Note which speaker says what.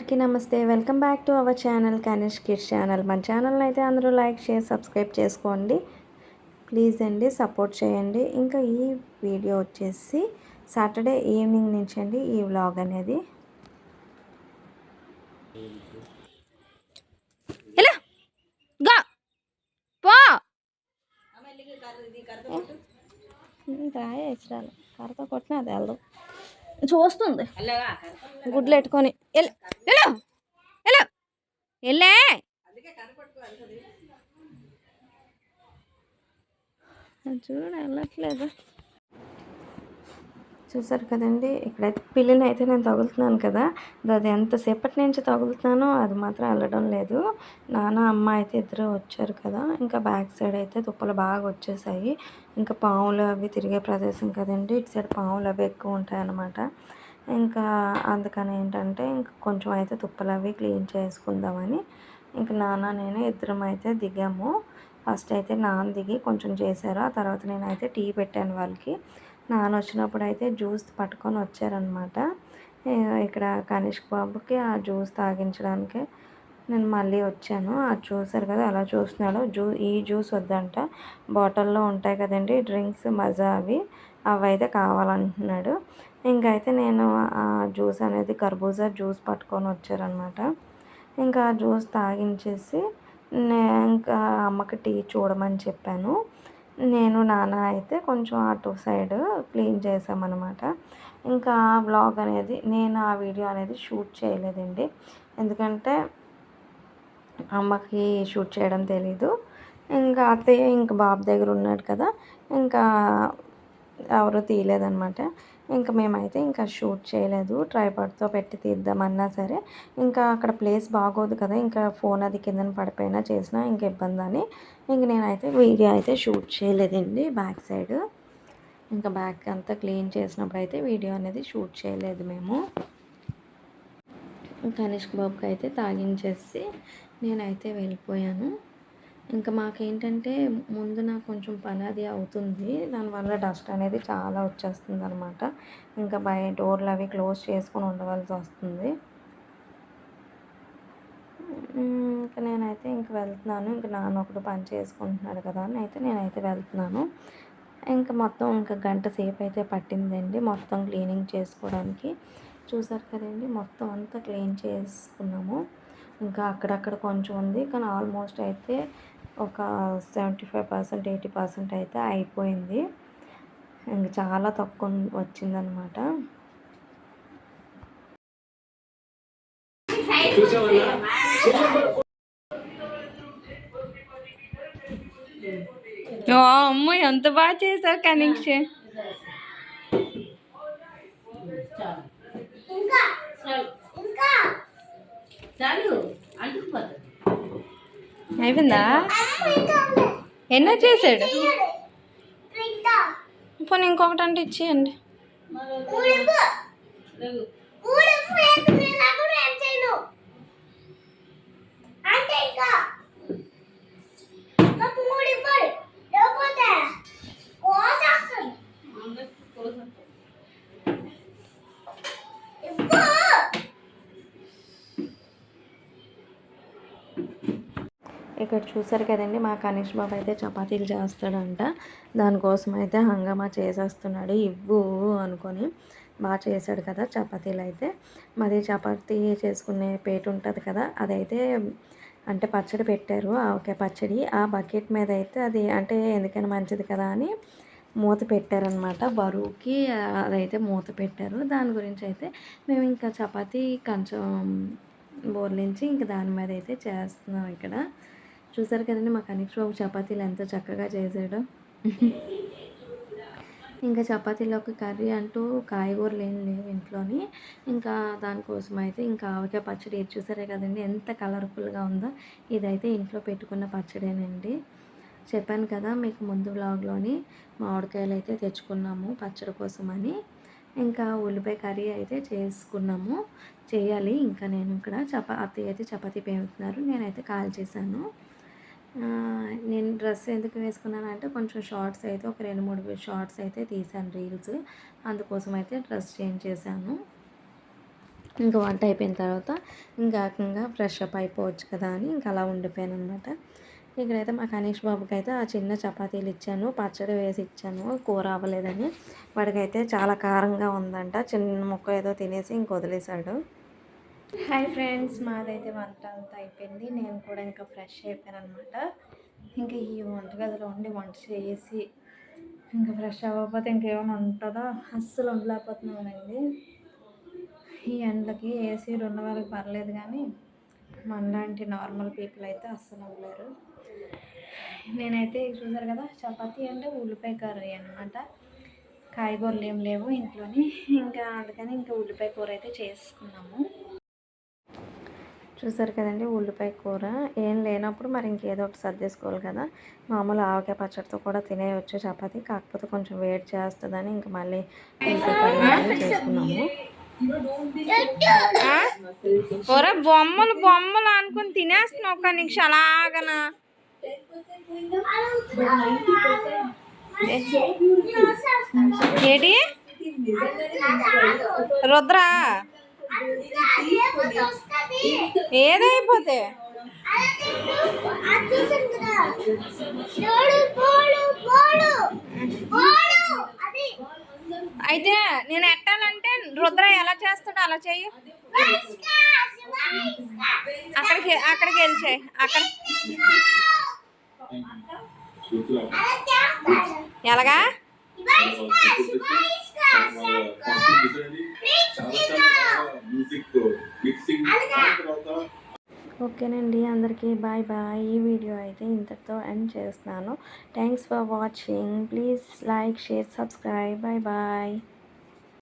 Speaker 1: అందరికీ నమస్తే. Welcome back to our channel Kanish kids channel. మన ఛానల్ని అయితే అందరూ లైక్ షేర్ సబ్స్క్రైబ్ చేసుకోండి. ప్లీజ్ అండి సపోర్ట్ చేయండి. ఇంకా ఈ వీడియో వచ్చేసి సాటర్డే ఈవినింగ్ నుంచి అండి ఈ వ్లాగ్ అనేది.
Speaker 2: ఎలా గా. పో.
Speaker 1: రాయ ఇసరాలు కరతో కొట్టిన అది వెళ్దాం చూస్తుంది. గుడ్లు పెట్టుకొని. ఎల్- ఎలా వెళ్ళే చూడ వెళ్ళట్లేదు. చూసారు కదండి ఇక్కడైతే పిల్లిని అయితే నేను తగులుతున్నాను కదా. అది ఎంతసేపటి నుంచి తగులుతున్నానో అది మాత్రం వెళ్ళడం లేదు. నాన్న అమ్మ అయితే ఇద్దరు వచ్చారు కదా. ఇంకా బ్యాక్ సైడ్ అయితే తుప్పలు బాగా వచ్చేసాయి. ఇంకా పాములు అవి తిరిగే ప్రదేశం కదండి. ఇటు సైడ్ పాములు అవి ఎక్కువ ఉంటాయి అన్నమాట ఇంకా అందుకని ఏంటంటే ఇంక కొంచెం అయితే తుప్పలు అవి క్లీన్ చేసుకుందామని ఇంక నాన్న నేను ఇద్దరం అయితే దిగాము. ఫస్ట్ అయితే నాన్న దిగి కొంచెం చేశారు. ఆ తర్వాత నేనైతే టీ పెట్టాను వాళ్ళకి. నాన్న వచ్చినప్పుడు అయితే జ్యూస్ పట్టుకొని వచ్చారనమాట ఇక్కడ కనిష్క్ బాబుకి ఆ జ్యూస్ తాగించడానికి నేను మళ్ళీ వచ్చాను. అది చూసారు కదా అలా చూస్తున్నాడు. జ్యూ ఈ జ్యూస్ వద్దంట. బాటిల్లో ఉంటాయి కదండి డ్రింక్స్ మజా అవి. అవి అయితే కావాలంటున్నాడు. ఇంకైతే నేను ఆ జ్యూస్ అనేది కర్బూజా జ్యూస్ పట్టుకొని వచ్చారనమాట ఇంకా ఆ జ్యూస్ తాగించేసి నే ఇంకా అమ్మకి టీ చూడమని చెప్పాను. నేను నాన్న అయితే కొంచెం అటు సైడ్ క్లీన్ చేసామన్నమాట ఇంకా బ్లాగ్ అనేది నేను ఆ వీడియో అనేది షూట్ చేయలేదండి. ఎందుకంటే అమ్మకి షూట్ చేయడం తెలీదు. ఇంకా అత్తయ్య ఇంకా బాబు దగ్గర ఉన్నాడు కదా ఇంకా ఎవరు తీయలేదన్నమాట. ఇంకా మేమైతే ఇంకా షూట్ చేయలేదు. ట్రైపాడ్తో పెట్టి తీద్దామన్నా సరే. ఇంకా అక్కడ ప్లేస్ బాగోదు కదా. ఇంకా ఫోన్ అది కిందన పడిపోయినా చేసినా ఇంక ఇబ్బంది అని ఇంక నేనైతే వీడియో అయితే షూట్ చేయలేదండి బ్యాక్ సైడ్. ఇంకా బ్యాక్ అంతా క్లీన్ చేసినప్పుడు అయితే వీడియో అనేది షూట్ చేయలేదు మేము. కనిష్క్ బాబుకి అయితే తాగించేసి నేనైతే వెళ్ళిపోయాను. ఇంకా మాకేంటంటే ముందు నాకు కొంచెం పని అది అవుతుంది. దానివల్ల డస్ట్ అనేది చాలా వచ్చేస్తుంది అనమాట ఇంకా బయ డోర్లు అవి క్లోజ్ చేసుకొని ఉండవలసి వస్తుంది. ఇంకా నేనైతే ఇంక వెళ్తున్నాను. ఇంక నాన్న ఒకటి పని చేసుకుంటున్నాడు కదా అని అయితే నేనైతే వెళ్తున్నాను. ఇంకా మొత్తం ఇంకా గంట సేపు అయితే పట్టిందండి. మొత్తం క్లీనింగ్ చేసుకోవడానికి. చూసారు కదండి మొత్తం అంతా క్లీన్ చేసుకున్నాము. ఇంకా అక్కడక్కడ కొంచెం ఉంది. కానీ ఆల్మోస్ట్ అయితే ఒక seventy five percent eighty percent అయితే అయిపోయింది. ఇంక చాలా తక్కువ వచ్చిందనమాట
Speaker 2: అమ్మ ఎంత బాగా చేసావు కనీక్ష. అయిపోయిందా? ఎన్నో చేసాడు? పోనీ ఇంకొకటి అంటే ఇచ్చేయండి.
Speaker 1: ఇక్కడ చూసారు కదండి మా కనిష్ బాబు అయితే చపాతీలు చేస్తాడంట. దానికోసం అయితే హంగమా చేసేస్తున్నాడు. ఇవ్వు అనుకొని బాగా చేశాడు కదా చపాతీలు అయితే. మాది చపాతీ చేసుకునే పేట ఉంటుంది కదా అదైతే అంటే పచ్చడి పెట్టారు ఆవకాయ పచ్చడి. ఆ బకెట్ మీద అయితే అది అంటే ఎందుకని మంచిది కదా అని మూత పెట్టారనమాట బరువుకి అదైతే మూత పెట్టారు. దాని గురించి అయితే మేము ఇంకా చపాతీ కొంచెం బోర్లించి ఇంకా దాని మీద అయితే చేస్తున్నాం ఇక్కడ. చూసారు కదండి మా కనీష్ బాబు చపాతీలు ఎంత చక్కగా చేసాడో ఇంకా చపాతీలోకి కర్రీ అంటూ కాయగూరలు ఏం లేవు ఇంట్లోని. ఇంకా దానికోసం అయితే ఇంకా ఆవకాయ పచ్చడి ఏది చూసారే కదండి ఎంత కలర్ఫుల్గా ఉందో. ఇదైతే ఇంట్లో పెట్టుకున్న పచ్చడేనండి. చెప్పాను కదా మీకు ముందు బ్లాగ్లోని మామిడికాయలు అయితే తెచ్చుకున్నాము పచ్చడి కోసమని. ఇంకా ఉల్లిపాయ కర్రీ అయితే చేసుకున్నాము. చేయాలి ఇంకా నేను ఇక్కడ చపాతీ అయితే చపాతీ పేరుతున్నారు నేనైతే కాల్ చేశాను. నేను డ్రెస్ ఎందుకు వేసుకున్నాను అంటే కొంచెం షార్ట్స్ అయితే ఒక రెండు మూడు షార్ట్స్ అయితే తీసాను రీల్స్. అందుకోసం అయితే డ్రెస్ చేంజ్ చేశాను. ఇంకా వంట అయిపోయిన తర్వాత ఇంకా ఏకంగా ఫ్రెష్ అప్ అయిపోవచ్చు కదా అని ఇంకా అలా ఉండిపోయాను అనమాట ఇక్కడైతే మా కనీష్ బాబుకి అయితే ఆ చిన్న చపాతీలు ఇచ్చాను పచ్చడి వేసి ఇచ్చాను కూర అవ్వలేదని. వాడికైతే చాలా కారంగా ఉందంట చిన్న ముక్క ఏదో తినేసి ఇంక వదిలేశాడు. హాయ్ ఫ్రెండ్స్ మాదైతే వంట అంతా అయిపోయింది. నేను కూడా ఇంకా ఫ్రెష్ అయిపోయాను అనమాట ఇంకా ఈ వంటగదిలో ఉండి వంట చేసి ఇంకా ఫ్రెష్ అవ్వకపోతే ఇంకేమైనా ఉంటుందో? అస్సలు ఉండలేకపోతున్నానండి. ఈ ఎండలకి ఏసీ ఉన్న వాళ్ళకి పర్లేదు కానీ మనలాంటి నార్మల్ పీపుల్ అయితే అస్సలు ఉండలేరు. నేనైతే చూసారు కదా చపాతీ అంటే ఉల్లిపాయ కర్రీ అనమాట కాయగూరలు ఏం లేవు ఇంట్లోని. ఇంకా అందుకని ఇంకా ఉల్లిపాయ కూర అయితే చేసుకున్నాము. చూసారు కదండి ఉల్లిపాయ కూర. ఏం లేనప్పుడు మరి ఇంకేదో ఒకటి సర్దేసుకోవాలి కదా. మామూలు ఆవకాయ పచ్చడితో కూడా తినేయచ్చు చపాతి. కాకపోతే కొంచెం వేడి చేస్తుందని ఇంకా మళ్ళీ చేసుకున్నాము.
Speaker 2: ఒరే బొమ్మలు బొమ్మలు అనుకుని తినేస్తున్నావు ఒక నిమిషం అలాగనా. ఏటి? రుద్రా? ఏదైపోతే? అయితే నేను ఎట్టాలంటే రుద్ర ఎలా చేస్తాడో అలా చెయ్యి. అక్కడికి అక్కడికి వెళ్ళి అక్కడ. ఎలాగా?
Speaker 1: ఓకేనండి అందరికీ బాయ్ బాయ్. ఈ వీడియో అయితే ఇంతటితో ఎండ్ చేస్తున్నాను. Thanks for watching. Please like share subscribe. Bye bye.